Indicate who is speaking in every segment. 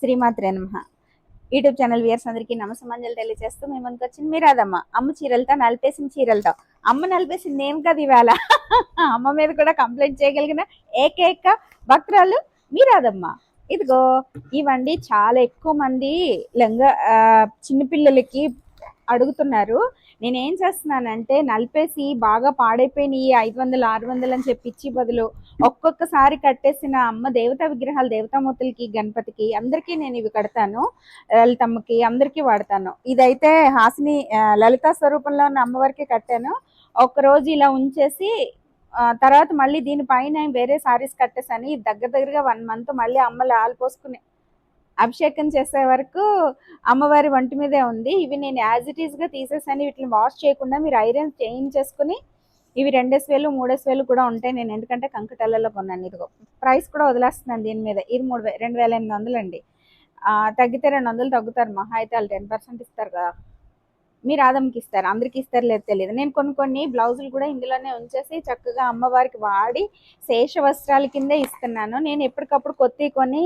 Speaker 1: శ్రీమాత్రే నమ. YouTube channel viewers అందరికీ నమస్సమాంజలు తెలియజేస్తూ మేము ముందుకు మీరాదమ్మ మీ రాదమ్మ అమ్మ చీరలతో నలిపేసిన చీరలతో. అమ్మ నలిపేసింది నేను కదా ఇవాళ. అమ్మ మీద కూడా కంప్లైంట్ చేయగలిగిన ఏకైక భక్తురాలు మీ రాదమ్మ ఇదిగో ఇవండి చాలా ఎక్కువ మంది లంగా చిన్నపిల్లలకి అడుగుతున్నారు. నేనేం చేస్తున్నానంటే నలిపేసి బాగా పాడైపోయిన ఈ ఐదు వందలు ఆరు వందలు అని చెప్పి ఇచ్చి బదులు ఒక్కొక్కసారి కట్టేసిన అమ్మ దేవతా విగ్రహాలు దేవతామూర్తులకి గణపతికి అందరికీ నేను ఇవి కడతాను. లలితమ్మకి అందరికీ వాడతాను. ఇదైతే హాసిని లలితా స్వరూపంలో ఉన్న అమ్మవారికి కట్టాను. ఒక రోజు ఇలా ఉంచేసి తర్వాత మళ్ళీ దీనిపైన వేరే సారీస్ కట్టేసాను. దగ్గర దగ్గరగా వన్ మంత్ మళ్ళీ అమ్మలు ఆలు పోసుకునే అభిషేకం చేసే వరకు అమ్మవారి వంటి మీదే ఉంది. ఇవి నేను యాజ్ ఇట్ ఈస్గా తీసేసాను. వీటిని వాష్ చేయకుండా మీరు ఐరన్ చేయించేసుకుని ఇవి రెండేసి వేలు మూడేసి వేలు కూడా ఉంటాయి. నేను ఎందుకంటే కంకటల్లలో కొన్నాను. ఇదిగో ప్రైస్ కూడా వదిలేస్తున్నాను దీని మీద. ఇది మూడు వే- రెండు వేల ఎనిమిది వందలు అండి తగ్గితే రెండు వందలు తగ్గుతారు. మహా అయితే వాళ్ళు టెన్ పర్సెంట్ ఇస్తారు కదా. మీరు ఆదమ్కి ఇస్తారు అందరికి ఇస్తారు లేదు తెలియదు. నేను కొన్ని కొన్ని బ్లౌజులు కూడా ఇందులోనే ఉంచేసి చక్కగా అమ్మవారికి వాడి శేష వస్త్రాల కిందే ఇస్తున్నాను. నేను ఎప్పటికప్పుడు కొత్త కొని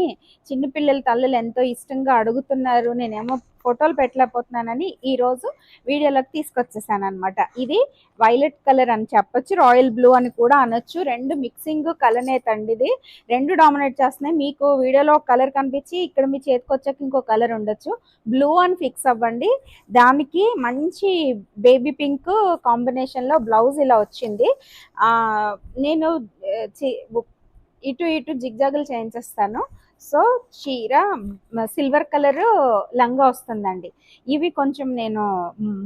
Speaker 1: చిన్నపిల్లల తల్లులు ఎంతో ఇష్టంగా అడుగుతున్నారు. నేనేమో ఫోటోలు పెట్టలేకపోతున్నానని ఈరోజు వీడియోలోకి తీసుకొచ్చేసాను అనమాట ఇది వైలెట్ కలర్ అని చెప్పొచ్చు రాయల్ బ్లూ అని కూడా అనొచ్చు. రెండు మిక్సింగ్ కలనే తండిది రెండు డామినేట్ చేస్తున్నాయి. మీకు వీడియోలో కలర్ కనిపించి ఇక్కడ మీ చేతికి వచ్చాక ఇంకో కలర్ ఉండొచ్చు. బ్లూ అని ఫిక్స్ అవ్వండి. దానికి మంచి బేబీ పింక్ కాంబినేషన్లో బ్లౌజ్ ఇలా వచ్చింది. నేను ఇటు ఇటు జిగ్జాగులు చేయించేస్తాను. సో చీర సిల్వర్ కలర్ లంగా వస్తుందండి. ఇవి కొంచెం నేను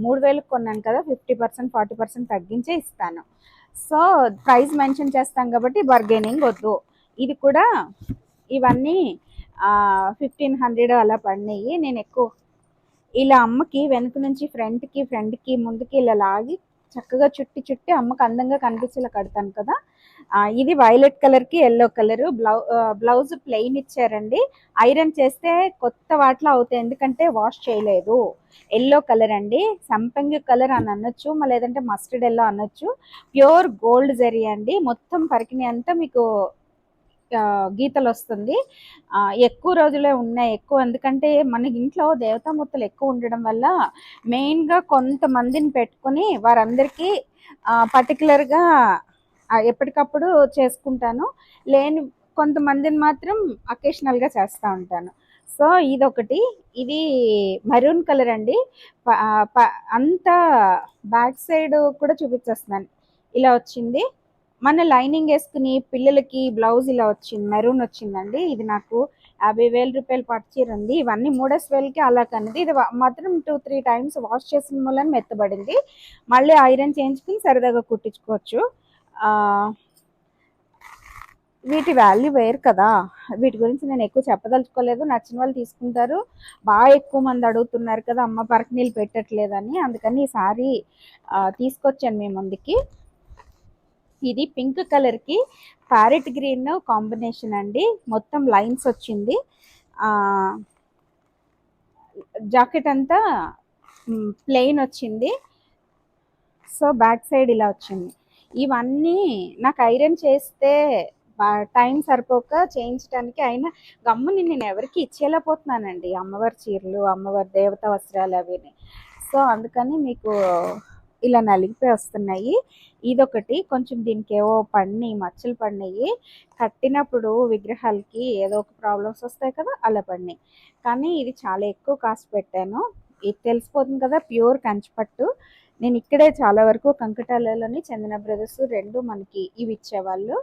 Speaker 1: మూడు వేలకు కొన్నాను కదా ఫిఫ్టీ పర్సెంట్ ఫార్టీ పర్సెంట్ తగ్గించే ఇస్తాను. సో ప్రైస్ మెన్షన్ చేస్తాం కాబట్టి బర్గెనింగ్ వద్దు. ఇది కూడా ఇవన్నీ ఫిఫ్టీన్ హండ్రెడ్ అలా పడినాయి. నేను ఎక్కువ ఇలా అమ్మకి వెనక నుంచి ఫ్రంట్కి ఫ్రంట్కి ముందుకి ఇలా లాగి చక్కగా చుట్టి చుట్టి అమ్మకు అందంగా కనిపించేలా కడతాను కదా. ఇది వైలెట్ కలర్కి ఎల్లో కలర్ బ్లౌ బ్లౌజ్ ప్లెయిన్ ఇచ్చారండి. ఐరన్ చేస్తే కొత్త వాటిలో అవుతాయి. ఎందుకంటే వాష్ చేయలేదు. ఎల్లో కలర్ అండి. సంపంగి కలర్ అని అనొచ్చు మళ్ళీ లేదంటే మస్టర్డ్ ఎల్లో అనొచ్చు. ప్యూర్ గోల్డ్ జరీ అండి. మొత్తం పరికిని అంతా మీకు గీతలు వస్తుంది ఎక్కువ రోజులే ఉన్నాయి. ఎక్కువ ఎందుకంటే మన ఇంట్లో దేవతామూర్తులు ఎక్కువ ఉండడం వల్ల మెయిన్గా కొంతమందిని పెట్టుకుని వారందరికీ పర్టికులర్గా ఎప్పటికప్పుడు చేసుకుంటాను. లేని కొంతమందిని మాత్రం అకేషనల్గా చేస్తూ ఉంటాను. సో ఇదొకటి. ఇది మెరూన్ కలర్ అండి. అంత అంతా బ్యాక్ సైడ్ కూడా చూపించేస్తున్నాను. ఇలా వచ్చింది. మన లైనింగ్ వేసుకుని పిల్లలకి బ్లౌజ్ ఇలా వచ్చింది మెరూన్ వచ్చిందండి. ఇది నాకు యాభై వేల రూపాయలు పట్టు ఉంది. ఇవన్నీ మూడేసి వేలకి అలా కనిది ఇది మాత్రం టూ త్రీ టైమ్స్ వాష్ చేసిన మూలని మెత్తబడింది. మళ్ళీ ఐరన్ చేయించుకుని సరదాగా కుట్టించుకోవచ్చు. వీటి వాల్యూ వేరు కదా. వీటి గురించి నేను ఎక్కువ చెప్పదలుచుకోలేదు. నచ్చిన వాళ్ళు తీసుకుంటారు. బాగా ఎక్కువ మంది అడుగుతున్నారు కదా అమ్మ పరక నీళ్ళు పెట్టట్లేదని. అందుకని ఈసారి తీసుకొచ్చాను మేము ముందుకి. ఇది పింక్ కలర్కి ప్యారెట్ గ్రీన్ కాంబినేషన్ అండి. మొత్తం లైన్స్ వచ్చింది. జాకెట్ అంతా ప్లెయిన్ వచ్చింది. సో బ్యాక్ సైడ్ ఇలా వచ్చింది. ఇవన్నీ నాకు ఐరన్ చేస్తే టైం సరిపోక చేయించడానికి అయినా గమ్ముని నేను ఎవరికి ఇచ్చేలేకపోతున్నానండి అమ్మవారి చీరలు అమ్మవారి దేవత వస్త్రాలు అవిని. సో అందుకని మీకు ఇలా నలిగిపోయి వస్తున్నాయి. ఇదొకటి. కొంచెం దీనికి ఏవో పడినాయి మచ్చలు పడినాయి కట్టినప్పుడు విగ్రహాలకి ఏదో ఒక ప్రాబ్లమ్స్ వస్తాయి కదా అలా పడినాయి కానీ ఇది చాలా ఎక్కువ కాస్ట్ పెట్టాను. ఇది తెలిసిపోతుంది కదా ప్యూర్ కంచిపట్టు. నేను ఇక్కడే చాలా వరకు కంకటాలలోని చందన బ్రదర్స్ రెండు మనకి ఇవి ఇచ్చేవాళ్ళు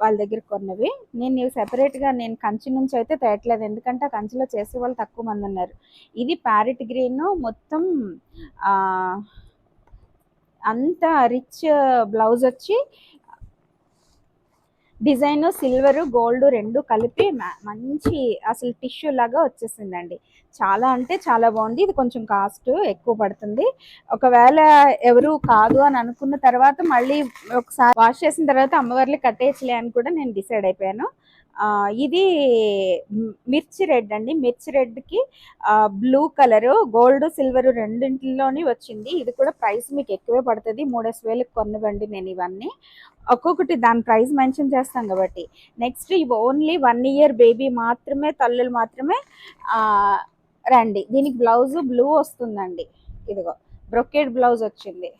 Speaker 1: వాళ్ళ దగ్గర కొన్నవి. నేను ఇవి సెపరేట్గా నేను కంచి నుంచి అయితే తేయట్లేదు ఎందుకంటే ఆ కంచిలో చేసే వాళ్ళు తక్కువ మంది ఉన్నారు. ఇది ప్యారెట్ గ్రీన్ మొత్తం అంత రిచ్ బ్లౌజ్ వచ్చి డిజైన్ సిల్వర్ గోల్డ్ రెండు కలిపి మంచి అసలు టిష్యూ లాగా వచ్చేసిందండి. చాలా అంటే చాలా బాగుంది. ఇది కొంచెం కాస్ట్ ఎక్కువ పడుతుంది. ఒకవేళ ఎవరు కాదు అని అనుకున్న తర్వాత మళ్ళీ ఒకసారి వాష్ చేసిన తర్వాత అమ్మవార్లు కట్టేయచ్చులే అని కూడా నేను డిసైడ్ అయిపోయాను. ఇది మిర్చి రెడ్ అండి. మిర్చి రెడ్కి బ్లూ కలరు గోల్డ్ సిల్వర్ రెండింటిలోని వచ్చింది. ఇది కూడా ప్రైస్ మీకు ఎక్కువే పడుతుంది. మూడేసి వేలకు కొనివ్వండి నేను ఇవన్నీ. ఒక్కొక్కటి దాని ప్రైస్ మెన్షన్ చేస్తాం కాబట్టి. నెక్స్ట్ ఇవి ఓన్లీ వన్ ఇయర్ బేబీ మాత్రమే తల్లులు మాత్రమే రండి. దీనికి బ్లౌజ్ బ్లూ వస్తుందండి. ఇదిగో బ్రొకెట్ బ్లౌజ్ వచ్చింది.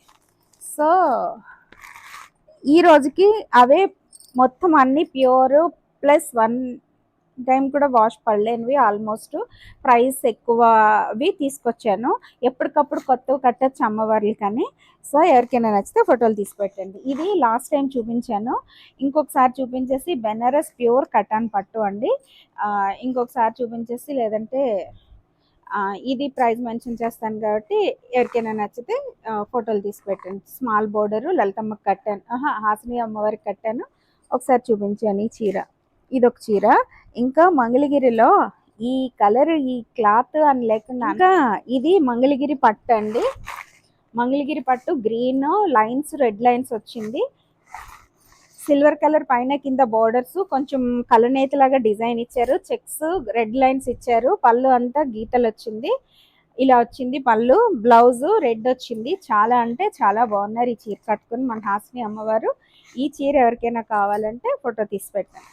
Speaker 1: సో ఈ రోజుకి అవే మొత్తం అన్ని ప్యూర్ ప్లస్ వన్ టైం కూడా వాష్ పడలేనివి ఆల్మోస్ట్ ప్రైస్ ఎక్కువవి తీసుకొచ్చాను. ఎప్పటికప్పుడు కొత్తవి కట్టచ్చు అమ్మవార్లు కానీ సో ఎవరికైనా నచ్చితే ఫోటోలు తీసిపెట్టండి. ఇది లాస్ట్ టైం చూపించాను. ఇంకొకసారి చూపించేసి బెనారస్ ప్యూర్ కటాన్ పట్టు అండి. ఇంకొకసారి చూపించేసి లేదంటే ఇది ప్రైస్ మెన్షన్ చేస్తాను కాబట్టి ఎవరికైనా నచ్చితే ఫోటోలు తీసి పెట్టండి స్మాల్ బోర్డరు లలితమ్మకి కట్టాను. ఆహా, హాసిని అమ్మవారికి కట్టాను. ఒకసారి చూపించాను ఈ చీర. ఇది ఒక చీర. ఇంకా మంగళగిరిలో ఈ కలర్ ఈ క్లాత్ అని లేకుండా ఇంకా ఇది మంగళగిరి పట్టు అండి. మంగళగిరి పట్టు గ్రీన్ లైన్స్ రెడ్ లైన్స్ వచ్చింది. సిల్వర్ కలర్ పైన కింద బోర్డర్స్ కొంచెం కలనేత లాగా డిజైన్ ఇచ్చారు. చెక్స్ రెడ్ లైన్స్ ఇచ్చారు. పళ్ళు అంతా గీతలు వచ్చింది. ఇలా వచ్చింది పళ్ళు. బ్లౌజ్ రెడ్ వచ్చింది. చాలా అంటే చాలా బాగున్నారు ఈ చీర కట్టుకుని మన హాస్ని అమ్మవారు. ఈ చీర ఎవరికైనా కావాలంటే ఫోటో తీసి పెట్టండి.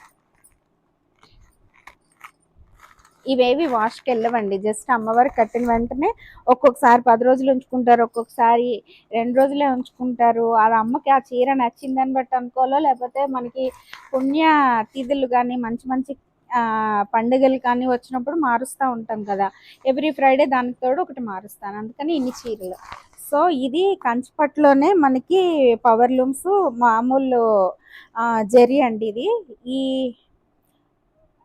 Speaker 1: ఇవేవి వాష్కి వెళ్ళవండి. జస్ట్ అమ్మవారు కట్టిన వెంటనే ఒక్కొక్కసారి పది రోజులు ఉంచుకుంటారు ఒక్కొక్కసారి రెండు రోజులే ఉంచుకుంటారు. ఆ అమ్మకి ఆ చీర నచ్చిందని బట్టి అనుకోవాలో లేకపోతే మనకి పుణ్య తిథులు కానీ మంచి మంచి పండుగలు కానీ వచ్చినప్పుడు మారుస్తూ ఉంటాం కదా. ఎవ్రీ ఫ్రైడే దానికి తోడు ఒకటి మారుస్తాను. అందుకని ఇన్ని చీరలు. సో ఇది కంచిపట్లోనే మనకి పవర్ లూమ్స్ మామూలు ఆ, అండి ఇది. ఈ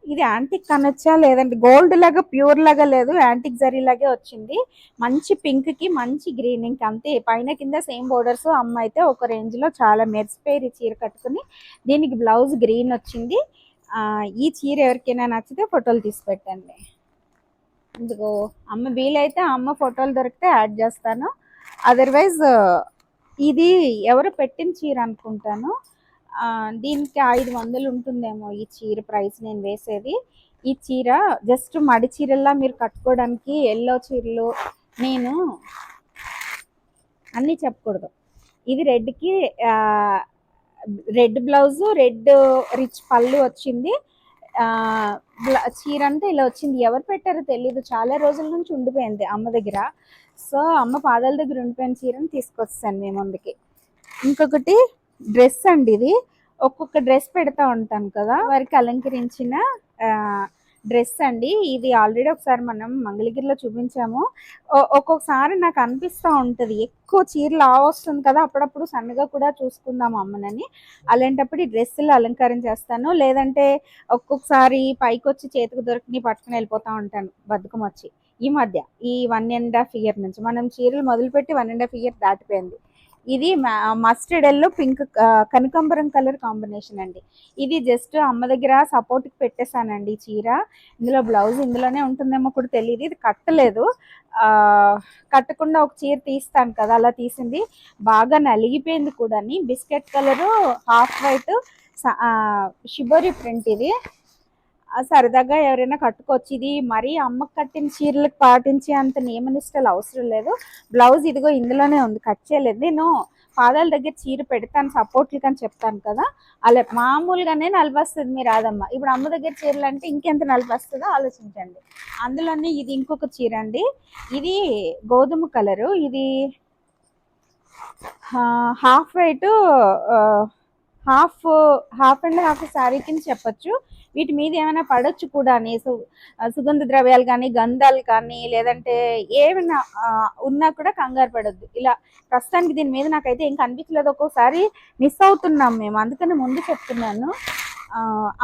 Speaker 1: ఇది యాంటిక్ అనొచ్చా లేదంటే గోల్డ్ లాగా ప్యూర్ లాగా లేదు. యాంటిక్ జరీ లాగే వచ్చింది. మంచి పింక్కి మంచి గ్రీన్ ఇంక అంతే. పైన కింద సేమ్ బోర్డర్స్ అమ్మ అయితే ఒక రేంజ్లో చాలా మెరిసిపోయి చీర కట్టుకుని దీనికి బ్లౌజ్ గ్రీన్ వచ్చింది. ఈ చీర ఎవరికైనా నచ్చితే ఫోటోలు తీసి పెట్టండి. ఇందుకో అమ్మ వీలైతే అమ్మ ఫోటోలు దొరికితే యాడ్ చేస్తాను. అదర్వైజ్ ఇది ఎవరు పెట్టిన చీర అనుకుంటాను. దీనికి ఐదు వందలు ఉంటుందేమో ఈ చీర ప్రైస్ నేను వేసేది. ఈ చీర జస్ట్ మడి చీరల్లా మీరు కట్టుకోవడానికి ఎల్లో చీరలు నేను అన్నీ చెప్పకూడదు. ఇది రెడ్కి రెడ్ బ్లౌజు రెడ్ రిచ్ పళ్ళు వచ్చింది. చీర అంతా ఇలా వచ్చింది. ఎవరు పెట్టారో తెలీదు. చాలా రోజుల నుంచి ఉండిపోయింది అమ్మ దగ్గర. సో అమ్మ పాదాల దగ్గర ఉండిపోయిన చీరని తీసుకొస్తాను మేము ముందుకి. ఇంకొకటి డ్రెస్ అండి ఇది. ఒక్కొక్క డ్రెస్ పెడతా ఉంటాను కదా వారికి అలంకరించిన డ్రెస్ అండి. ఇది ఆల్రెడీ ఒకసారి మనం మంగళగిరిలో చూపించాము. ఒక్కొక్కసారి నాకు అనిపిస్తూ ఉంటుంది. ఎక్కువ చీరలు ఆ వస్తుంది కదా అప్పుడప్పుడు సన్నగా కూడా చూసుకుందాం అమ్మనని. అలాంటప్పుడు ఈ డ్రెస్సులు అలంకారం చేస్తాను. లేదంటే ఒక్కొక్కసారి పైకి వచ్చి చేతికి దొరికి పట్టుకుని వెళ్ళిపోతూ ఉంటాను బతుకం వచ్చి ఈ మధ్య ఈ వన్ అండ్ హాఫ్ ఇయర్ నుంచి. మనం చీరలు మొదలుపెట్టి వన్ అండ్ హాఫ్ ఇయర్ దాటిపోయింది. ఇది మస్టర్డ్ ఎల్లో పింక్ కనకాంబరం కలర్ కాంబినేషన్ అండి. ఇది జస్ట్ అమ్మ దగ్గర సపోర్ట్కి పెట్టేశానండి ఈ చీర. ఇందులో బ్లౌజ్ ఇందులోనే ఉంటుందేమో కూడా తెలియదు ఇది కట్టలేదు. కట్టకుండా ఒక చీర తీస్తాను కదా అలా తీసింది. బాగా నలిగిపోయింది కూడా biscuit colour half white shibori print ఇది. సరదాగా ఎవరైనా కట్టుకోవచ్చు ఇది మరీ అమ్మకు కట్టిన చీరలకు పాటించే అంత నియమనిష్టలు అవసరం లేదు. బ్లౌజ్ ఇదిగో ఇందులోనే ఉంది కట్ చేయలేదు. నేను పాదాల దగ్గర చీర పెడతాను సపోర్ట్లకి అని చెప్తాను కదా. అలా మామూలుగానే నలిపేస్తుంది మీరు రాదమ్మ ఇప్పుడు అమ్మ దగ్గర చీరలు అంటే ఇంకెంత నలిపేస్తుందో ఆలోచించండి. అందులోనే ఇది ఇంకొక చీర అండి. ఇది గోధుమ కలరు. ఇది half white half half and half sari కింద చెప్పచ్చు. వీటి మీద ఏమైనా పడొచ్చు కూడా అని సు సుగంధ ద్రవ్యాలు కానీ గంధాలు కానీ లేదంటే ఏమైనా ఉన్నా కూడా కంగారు పడద్దు. ఇలా ప్రస్తుతానికి దీని మీద నాకైతే ఏం కనిపించలేదు. ఒక్కోసారి మిస్ అవుతున్నాం మేము. అందుకని ముందు చెప్తున్నాను.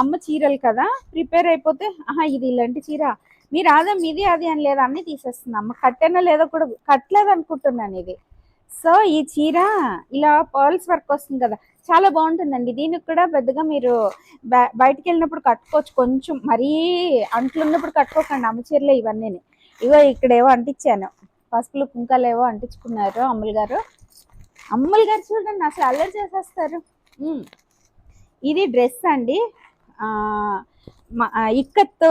Speaker 1: అమ్మ చీరలు కదా ప్రిపేర్ అయిపోతే ఆహా ఇది ఇలాంటి చీర. మీరు రాదా మీది అది అని లేదా అన్ని తీసేస్తుంది. అమ్మ కట్టేనా లేదో కూడా కట్టలేదు అనుకుంటున్నాను ఇది. సో ఈ చీర ఇలా పర్ల్స్ వర్క్ వస్తుంది కదా చాలా బాగుంటుందండి. దీనికి కూడా పెద్దగా మీరు బ- బయటికి వెళ్ళినప్పుడు కట్టుకోవచ్చు. కొంచెం మరీ అంట్లు ఉన్నప్పుడు కట్టుకోకండి అమ్మ చీరలే ఇవన్నీ ఇగో ఇక్కడేవో అంటించాను పసుపులు కుంకాలు ఏవో అంటించుకున్నారు అమ్ములు గారు. అమ్ములు గారు చూడండి అసలు అల్లరి చేసేస్తారు. ఇది డ్రెస్ అండి. ఆ, ఇక్కత్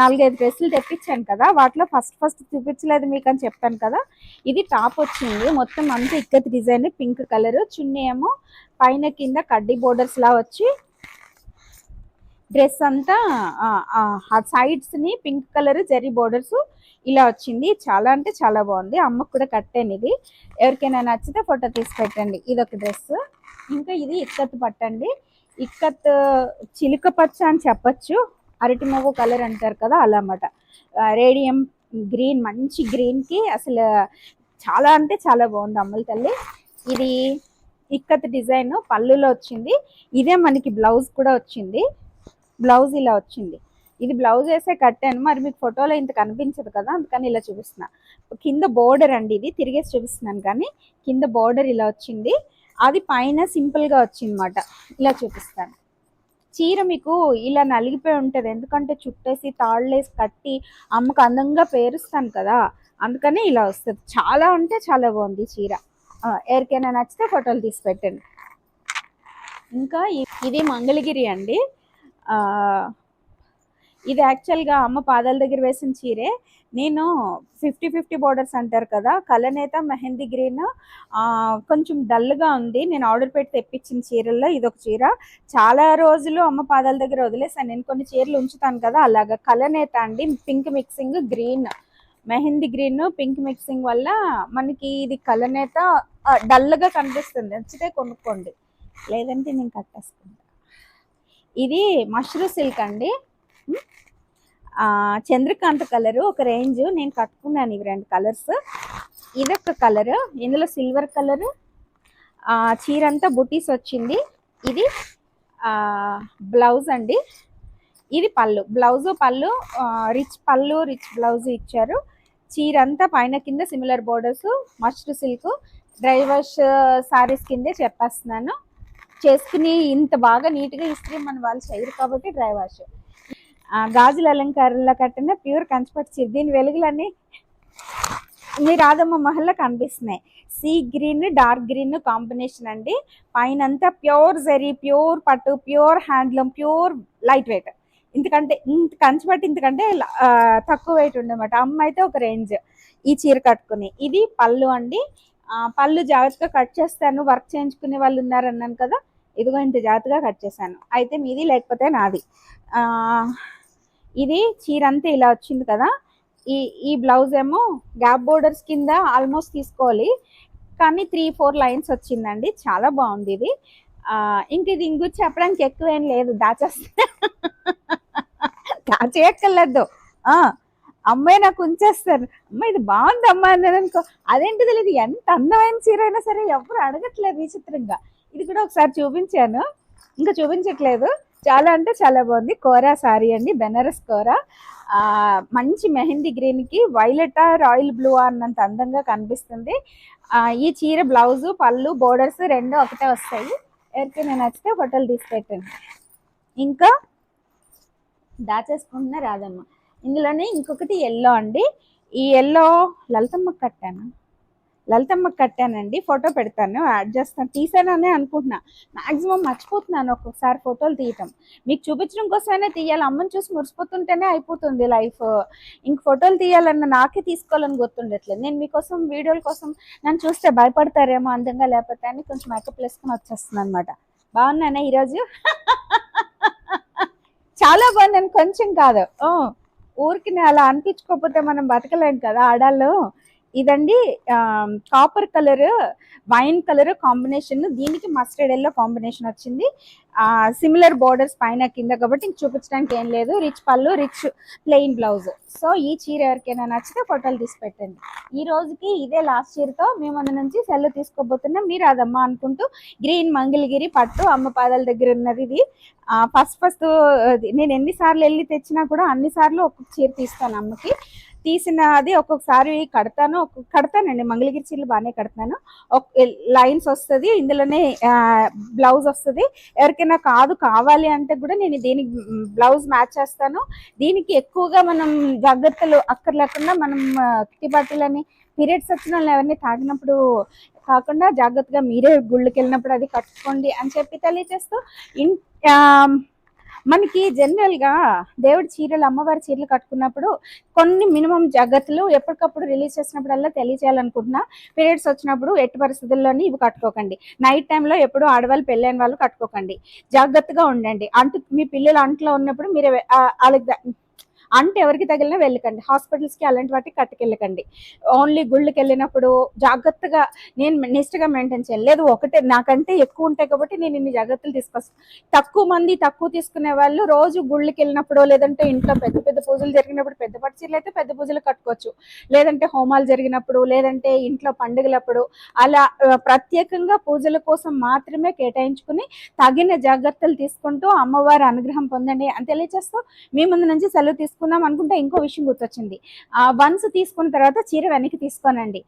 Speaker 1: నాలుగైదు డ్రెస్సులు తెప్పించాను కదా వాటిలో ఫస్ట్ ఫస్ట్ చూపించలేదు మీకు అని చెప్పాను కదా. ఇది టాప్ వచ్చింది మొత్తం అంతా ikat design pink colour chunni ఏమో పైన కింద కడ్డీ బోర్డర్స్ లా వచ్చి డ్రెస్ అంతా ఆ సైడ్స్ని పింక్ కలర్ జెరీ బోర్డర్స్ ఇలా వచ్చింది. చాలా అంటే చాలా బాగుంది. అమ్మకు కూడా కట్టాను ఇది. ఎవరికైనా నచ్చితే ఫోటో తీసి పెట్టండి. ఇది ఒక డ్రెస్ ఇంకా ఇది ఇక్కత్ పట్టండి. ఇక్కత్ చిలుక పచ్చ అని చెప్పచ్చు. అరటి మొగ్గు కలర్ అంటారు కదా అలా అన్నమాట. రేడియం గ్రీన్ మంచి గ్రీన్కి అసలు చాలా అంటే చాలా బాగుంది అమ్మల తల్లి. ఇది ఇక్కత్ డిజైన్ పళ్ళులో వచ్చింది. ఇదే మనకి బ్లౌజ్ కూడా వచ్చింది. బ్లౌజ్ ఇలా వచ్చింది. ఇది బ్లౌజ్ వేసే కట్టాను. మరి మీకు ఫోటోలో ఇంత కనిపించదు కదా అందుకని ఇలా చూపిస్తున్నా. కింద బోర్డర్ అండి ఇది. తిరిగేసి చూపిస్తున్నాను కానీ కింద బోర్డర్ ఇలా వచ్చింది. అది పైన సింపుల్గా ఇలా చూపిస్తాను. చీర మీకు ఇలా నలిగిపోయి ఉంటుంది. ఎందుకంటే చుట్టేసి తాళ్ళేసి కట్టి అమ్మకు అందంగా పేరుస్తాను కదా. అందుకని ఇలా వస్తుంది. చాలా ఉంటే చాలా బాగుంది చీర. ఎవరికైనా నచ్చితే ఫోటోలు తీసి పెట్టండి. ఇంకా ఇది మంగళగిరి అండి. ఇది యాక్చువల్గా అమ్మ పాదాల దగ్గర వేసిన చీరే. నేను ఫిఫ్టీ ఫిఫ్టీ బోర్డర్స్ అంటారు కదా కలనేత మెహందీ గ్రీన్ కొంచెం డల్గా ఉంది. నేను ఆర్డర్ పెట్టి తెప్పించిన చీరల్లో ఇది ఒక చీర. చాలా రోజులు అమ్మ పాదాల దగ్గర వదిలేసాను నేను కొన్ని చీరలు ఉంచుతాను కదా అలాగా కలనేత అండి pink mixing green. Mehndi green pink mixing వల్ల మనకి ఇది కలనేత డల్గా కనిపిస్తుంది. నచ్చితే కొనుక్కోండి. లేదంటే నేను కట్టేసుకుంటా. ఇది మష్రూ సిల్క్ అండి. చంద్రకాంత కలరు ఒక రేంజ్. నేను కట్టుకున్నాను ఇవి రెండు కలర్స్. ఇదొక కలర్. ఇందులో సిల్వర్ కలర్. చీర అంతా బుటీస్ వచ్చింది. ఇది బ్లౌజ్ అండి. ఇది పళ్ళు. బ్లౌజు పళ్ళు రిచ్ పళ్ళు రిచ్ బ్లౌజ్ ఇచ్చారు. చీర అంతా పైన కింద సిమిలర్ బోర్డర్స్ మస్టర్ సిల్క్. డ్రై వాష్ సారీస్ కిందే చెప్పేస్తున్నాను. చేసుకుని ఇంత బాగా నీట్గా ఇస్త్రీ మన వాళ్ళు చేయరు కాబట్టి డ్రై వాష్. గాజుల అలంకారంలో కట్టిన ప్యూర్ కంచిపట్టు చీర. దీని వెలుగులన్నీ మీ రాధమ్మ మహల్లో కనిపిస్తున్నాయి. Sea green dark green combination అండి. పైన అంతా ప్యూర్ జరీ ప్యూర్ పట్టు pure handloom pure light weight. ఇంతకంటే ఇంత కంచిపట్టు ఇంతకంటే తక్కువ వెయిట్ ఉండమాట. అమ్మ అయితే ఒక రేంజ్ ఈ చీర కట్టుకుని. ఇది పళ్ళు అండి. పళ్ళు జాగ్రత్తగా కట్ చేస్తాను. వర్క్ చేయించుకునే వాళ్ళు ఉన్నారు అన్నాను కదా ఇదిగో ఇంత జాగ్రత్తగా కట్ చేశాను. అయితే మీది లేకపోతే నాది. ఇది చీర అంతా ఇలా వచ్చింది కదా. ఈ ఈ బ్లౌజ్ ఏమో గ్యాప్ బోర్డర్స్ కింద ఆల్మోస్ట్ తీసుకోవాలి. కానీ త్రీ ఫోర్ లైన్స్ వచ్చిందండి. చాలా బాగుంది ఇది. ఇంక ఇది ఇంక చెప్పడానికి ఎక్కువ ఏం లేదు. దాచేస్తా. దాచేయక్కర్లేదు. అమ్మాయి నాకు ఉంచేస్తారు. అమ్మాయి ఇది బాగుంది అమ్మా అన్నారు అనుకో. అదేంటి తెలియదు. ఎంత అందమైన చీర అయినా సరే ఎవరు అడగట్లేదు విచిత్రంగా. ఇది కూడా ఒకసారి చూపించాను. ఇంకా చూపించట్లేదు. చాలా అంటే చాలా బాగుంది. కోరా సారీ అండి బెనారస్ కోరా. మంచి మెహందీ గ్రీన్కి వైలెట్ రాయల్ బ్లూ అన్నంత అందంగా కనిపిస్తుంది. ఈ చీర బ్లౌజ్ పళ్ళు బోర్డర్స్ రెండు ఒకటే వస్తాయి. ఎవరికైనా నచ్చితే ఫోటోలు తీసిపెట్టండి. ఇంకా దాచేసుకుంటున్నా రాదమ్మ ఇందులోనే ఇంకొకటి ఎల్లో అండి. ఈ ఎల్లో లలితమ్మ కట్టాను? లలితమ్మకి కట్టానండి ఫోటో పెడతాను యాడ్ చేస్తాను తీసాననే అనుకుంటున్నా. మాక్సిమం మర్చిపోతున్నాను ఒక్కొక్కసారి ఫోటోలు తీయటం. మీకు చూపించడం కోసమైనా తీయాలి అమ్మని చూసి మురిసిపోతుంటేనే అయిపోతుంది లైఫ్. ఇంక ఫోటోలు తీయాలన్న నాకే తీసుకోవాలని గుర్తుండట్లేదు. నేను మీకోసం వీడియోల కోసం నన్ను చూస్తే భయపడతారేమో అందంగా లేకపోతే అని కొంచెం మేకప్ వేసుకుని వచ్చేస్తుంది అనమాట బాగున్నానా ఈరోజు? చాలా బాగున్నాను కొంచెం కాదు. ఊరికి అలా అనిపించుకోకపోతే మనం బతకలేం కదా ఆడాళ్ళు ఇదండి copper colour wine colour combination దీనికి మస్టర్డ్ ఎల్లో కాంబినేషన్ వచ్చింది. సిమిలర్ బోర్డర్స్ పైన కింద కాబట్టి ఇంక చూపించడానికి ఏం లేదు. రిచ్ పళ్ళు రిచ్ ప్లెయిన్ బ్లౌజ్ సో ఈ చీర ఎవరికైనా నచ్చితే ఫోటోలు తీసి పెట్టండి. ఈ రోజుకి ఇదే లాస్ట్ చీరతో మేము అందు నుంచి సెల్ తీసుకోబోతున్నాం. మీరు అదమ్మా అనుకుంటూ గ్రీన్ మంగళగిరి పట్టు అమ్మ పాదాల దగ్గర ఉన్నది ఇది. ఫస్ట్ ఫస్ట్ నేను ఎన్నిసార్లు వెళ్ళి తెచ్చినా కూడా అన్ని సార్లు ఒక్కొక్క చీర తీస్తాను అమ్మకి. తీసిన అది ఒక్కొక్కసారి కడతాను. కడతానండి. మంగళగిరి చీరలు బాగానే కడతాను ఒక లైన్స్ వస్తుంది. ఇందులోనే బ్లౌజ్ వస్తుంది. ఎవరికైనా కాదు కావాలి అంటే కూడా నేను దీనికి బ్లౌజ్ మ్యాచ్ చేస్తాను. దీనికి ఎక్కువగా మనం జాగ్రత్తలు అక్కర్లేకుండా మనం కిట్టి బట్టలని పీరియడ్స్ వచ్చిన వాళ్ళు ఎవరిని తాగినప్పుడు కాకుండా జాగ్రత్తగా మీరే గుళ్ళకి వెళ్ళినప్పుడు అది కట్టుకోండి అని చెప్పి తెలియజేస్తూ ఇన్ మనకి జనరల్గా దేవుడి చీరలు అమ్మవారి చీరలు కట్టుకున్నప్పుడు కొన్ని మినిమం జాగ్రత్తలు ఎప్పటికప్పుడు రిలీజ్ చేసినప్పుడల్లా తెలియజేయాలనుకుంటున్నా. పీరియడ్స్ వచ్చినప్పుడు ఎట్టి పరిస్థితుల్లోని ఇవి కట్టుకోకండి. నైట్ టైంలో ఎప్పుడు ఆడవాళ్ళు పెళ్ళైన వాళ్ళు కట్టుకోకండి. జాగ్రత్తగా ఉండండి. అంటు మీ పిల్లలు అంట్లో ఉన్నప్పుడు మీరు వాళ్ళకి అంటే ఎవరికి తగిలినా వెళ్ళకండి. హాస్పిటల్స్కి అలాంటి వాటికి కట్టుకెళ్ళకండి. ఓన్లీ గుళ్ళకి వెళ్ళినప్పుడు జాగ్రత్తగా నేను నిష్టగా మెయింటైన్ చేయాలి. లేదు ఒకటే నాకంటే ఎక్కువ ఉంటాయి కాబట్టి నేను ఇన్ని జాగ్రత్తలు తీసుకొస్తాను తక్కువ మంది తక్కువ తీసుకునే వాళ్ళు రోజు గుళ్ళకి వెళ్ళినప్పుడు లేదంటే ఇంట్లో పెద్ద పెద్ద పూజలు జరిగినప్పుడు పెద్ద పట్టు చీరలు అయితే పెద్ద పూజలు కట్టుకోవచ్చు. లేదంటే హోమాలు జరిగినప్పుడు లేదంటే ఇంట్లో పండుగలప్పుడు అలా ప్రత్యేకంగా పూజల కోసం మాత్రమే కేటాయించుకుని తగిన జాగ్రత్తలు తీసుకుంటూ అమ్మవారి అనుగ్రహం పొందండి. అని తెలియజేస్తూ మీ ముందు నుంచి సెలవు తీసుకుందాం అనుకుంటే ఇంకో విషయం గుర్తొచ్చింది. వన్స్ తీసుకున్న తర్వాత చీర వెనక్కి తీసుకోనండి.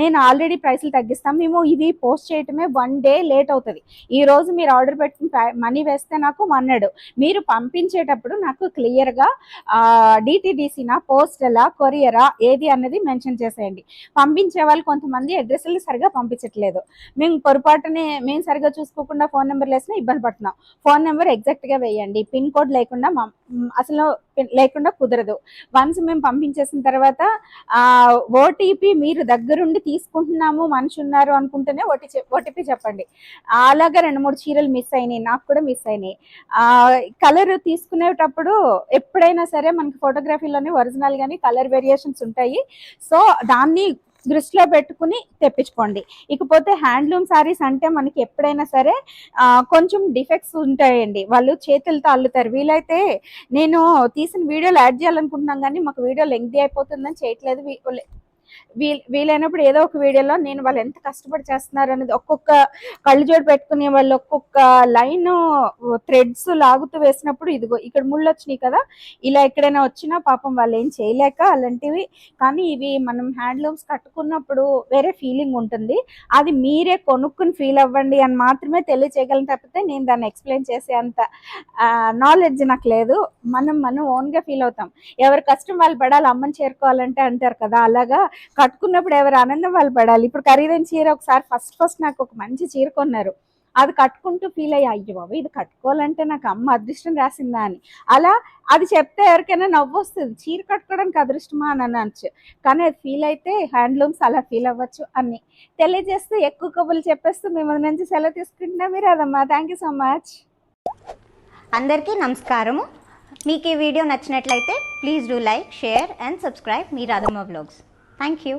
Speaker 1: నేను ఆల్రెడీ ప్రైస్లు తగ్గిస్తాం. మేము ఇది పోస్ట్ చేయటమే వన్ డే లేట్ అవుతుంది. ఈ రోజు మీరు ఆర్డర్ పెట్టుకుని మనీ వేస్తే నాకు మన్నాడు మీరు పంపించేటప్పుడు నాకు క్లియర్గా డిటీడీసీనా పోస్టలా కొరియరా ఏది అన్నది మెన్షన్ చేసేయండి. పంపించే వాళ్ళు కొంతమంది అడ్రస్లు సరిగా పంపించట్లేదు. మేము పొరపాటునే మేము సరిగా చూసుకోకుండా ఫోన్ నెంబర్ వేసినా ఇబ్బంది పడుతున్నాం. ఫోన్ నెంబర్ ఎగ్జాక్ట్గా వేయండి. పిన్ కోడ్ లేకుండా అసలు లేకుండా కుదరదు. వన్స్ మేము పంపించేసిన తర్వాత ఓటీపీ మీరు దగ్గరుండి తీసుకుంటున్నాము మనిషి ఉన్నారు అనుకుంటేనే ఓటీ ఓటీపీ చెప్పండి. అలాగే రెండు మూడు చీరలు మిస్ అయినాయి నాకు కూడా మిస్ అయినాయి. కలర్ తీసుకునేటప్పుడు ఎప్పుడైనా సరే మనకి ఫోటోగ్రఫీలోనే ఒరిజినల్ కానీ కలర్ వేరియేషన్స్ ఉంటాయి. సో దాన్ని దృష్టిలో పెట్టుకుని తెప్పించుకోండి. ఇకపోతే హ్యాండ్లూమ్ సారీస్ అంటే మనకి ఎప్పుడైనా సరే కొంచెం డిఫెక్ట్స్ ఉంటాయండి. వాళ్ళు చేతులతో అల్లుతారు. వీలైతే నేను తీసిన వీడియోలు యాడ్ చేయాలనుకుంటున్నాం కానీ మాకు వీడియో లెంగ్తీ అయిపోతుందని చేయట్లేదు. వీ- వీల్ వీలైనప్పుడు ఏదో ఒక వీడియోలో నేను వాళ్ళు ఎంత కష్టపడి చేస్తున్నారు అనేది ఒక్కొక్క కళ్ళు జోడు పెట్టుకునే వాళ్ళు ఒక్కొక్క లైన్ థ్రెడ్స్ లాగుతూ వేసినప్పుడు ఇదిగో ఇక్కడ ముళ్ళు వచ్చినాయి కదా ఇలా ఎక్కడైనా వచ్చినా పాపం వాళ్ళు ఏం చేయలేక అలాంటివి. కానీ ఇవి మనం హ్యాండ్లూమ్స్ కట్టుకున్నప్పుడు వేరే ఫీలింగ్ ఉంటుంది. అది మీరే కొనుక్కుని ఫీల్ అవ్వండి అని మాత్రమే తెలియచేయగలను తప్పితే నేను దాన్ని ఎక్స్ప్లెయిన్ చేసే అంత నాలెడ్జ్ నాకు లేదు. మనం మనం ఓన్గా ఫీల్ అవుతాం. ఎవరి కష్టం వాళ్ళు పడాలి అమ్మని చేరుకోవాలంటే అంటారు కదా అలాగా కట్టుకున్నప్పుడు ఎవరు ఆనందం వాళ్ళు పడాలి. ఇప్పుడు ఖరీదైన చీర ఒకసారి ఫస్ట్ ఫస్ట్ నాకు ఒక మంచి చీర కొన్నారు. అది కట్టుకుంటూ ఫీల్ అయ్యి అయ్యో బాబు ఇది కట్టుకోవాలంటే నాకు అమ్మ అదృష్టం రాసిందా అని. అలా అది చెప్తే ఎవరికైనా నవ్వు వస్తుంది. చీర కట్టుకోవడానికి అదృష్టమా అని అనొచ్చు. కానీ అది ఫీల్ అయితే హ్యాండ్లూమ్స్ అలా ఫీల్ అవ్వచ్చు అని. తెలియజేస్తూ ఎక్కువ కబుర్లు చెప్పేస్తూ మిమ్మల్ని నుంచి సెలవు తీసుకుంటున్నా మీరు. అదమ్మా థ్యాంక్ యూ సో మచ్
Speaker 2: అందరికీ నమస్కారము. మీకు ఈ వీడియో నచ్చినట్లయితే please do like share and subscribe me Radhamma blogs thank you